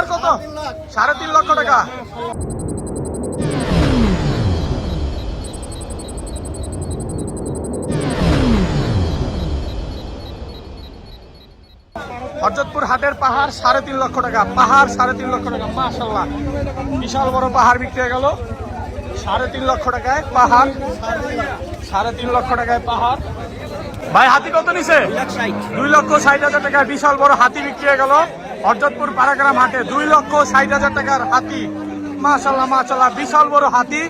পাহাড় কত? সাড়ে তিন লক্ষ টাকা। হরজতপুর হাটের পাহাড় সাড়ে তিন লক্ষ টাকা। পাহাড় সাড়ে তিন লক্ষ টাকা মাশাল্লাহ বিশাল বড় পাহাড় বিক্রি হয়ে গেল। সাড়ে তিন লক্ষ টাকায় পাহাড়। সাড়ে তিন লক্ষ টাকায় পাহাড়। ভাই হাতি কত নিছে? দুই লক্ষ ষাট হাজার টাকায় বিশাল বড় হাতি বিক্রি হয়ে গেল। হরজতপুর পারাগ্রাম হাটে দুই লক্ষ ষাট হাজার টাকার হাতি। মাশাল্লাহ মাশাল্লাহ বিশাল বড় হাতি।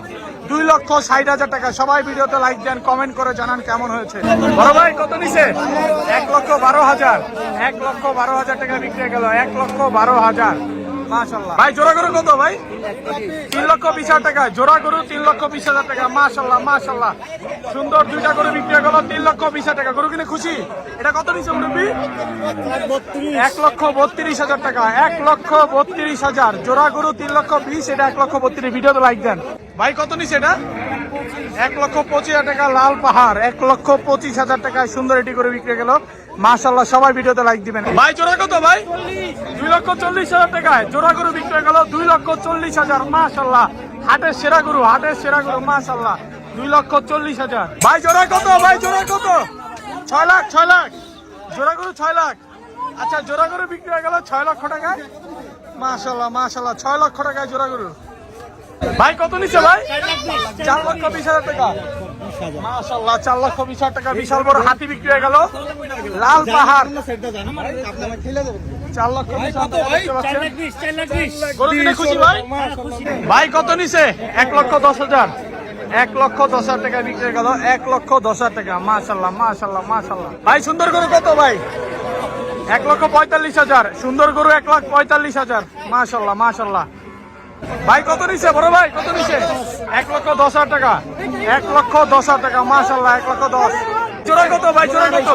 দুই লক্ষ ষাট হাজার টাকা। সবাই ভিডিওতে লাইক দেন কমেন্ট করে জানান কেমন হয়েছে। বড় ভাই, কত নিছে? এক লক্ষ বারো হাজার। এক লক্ষ বারো হাজার টাকা বিক্রি গেল। এক লক্ষ বারো হাজার। ভাই, জোড়া গরু কত ভাই? তিন লক্ষ বিশ হাজার টাকা। জোড়া গরু তিন লক্ষ বিশ হাজার টাকা। মাশাল্লাহ মাশাল্লাহ সুন্দর দুইটা গরু বিক্রি গেল তিন লক্ষ বিশ হাজার টাকা। গরু কিনে খুশি? এটা কত নিচ্ছে মুরব্বী? এক লক্ষ বত্রিশ হাজার টাকা। এক লক্ষ বত্রিশ হাজার। জোড়া গরু তিন লক্ষ বিশ, এটা এক লক্ষ বত্রিশ। ভিডিওতে লাইক দেন। ভাই, কত নিচ্ছে এটা? এক লক্ষ পঁচিশ হাজার টাকা লাল পাহাড় এক লক্ষ পঁচিশ হাজার টাকায় সুন্দর এটি করে বিক্রি গেল। মাশাল্লাহ সবাই ভিডিওতে লাইক দিবেন। ভাই জোড়া কত ভাই? দুই লক্ষ চল্লিশ হাজার টাকায় জোড়া গরু বিক্রি গেল। দুই লক্ষ চল্লিশ হাজার মাশাল্লাহ হাটের সেরা গরু হাটের সেরা গরু মাশাল্লাহ দুই লক্ষ চল্লিশ হাজার। ভাই জোড়া কত ভাই জোড়া কত? ছয় লাখ ছয় লাখ। জোড়া গরু ছয় লাখ। আচ্ছা জোড়া গরু বিক্রি হয়ে গেল ছয় লক্ষ টাকায়। মাশাল্লাহ মাশাল্লাহ ছয় লক্ষ টাকায় জোড়া গরু। ভাই, কত নিচ্ছে ভাই? চার লক্ষ বিশ হাজার টাকা। বিশ হাজার টাকা বিশাল বড় হাতি লাল চার লক্ষ ভাই? কত নিছে? এক লক্ষ দশ হাজার। এক লক্ষ দশ হাজার টাকা বিক্রি হয়ে গেল। এক লক্ষ দশ হাজার টাকা। মাশাল্লাহ মাশাল্লাহ মাশাল্লাহ ভাই, সুন্দর গরু কত ভাই? এক লক্ষ পঁয়তাল্লিশ হাজার। সুন্দর গরু এক লাখ পঁয়তাল্লিশ হাজার। মাশাল্লাহ মাশাল্লাহ ভাই, কত নিছে? বড় ভাই, কত নিছে? এক লক্ষ দশ হাজার টাকা। এক লক্ষ দশ হাজার টাকা মাশাল্লাহ এক লক্ষ দশ। জোড়া কত ভাই, জোড়া কত?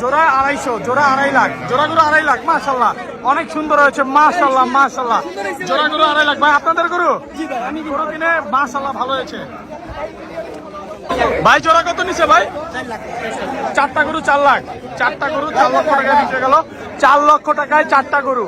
জোড়া আড়াইশো, জোড়া আড়াই লাখ জোড়া গরু আড়াই লাখ মাশাল্লাহ অনেক সুন্দর হয়েছে মাশাল্লাহ মাশাল্লাহ জোড়া গরু আড়াই লাখ, ভাই, আপনাদের গরু? গরু কিনে মাশাল্লাহ ভালো হয়েছে। ভাই, জোড়া কত নিছে ভাই? চারটা গরু চার লাখ, চারটা গরু চার লক্ষ টাকায় বিক্রি গেল। চার লক্ষ টাকায় চারটা গরু।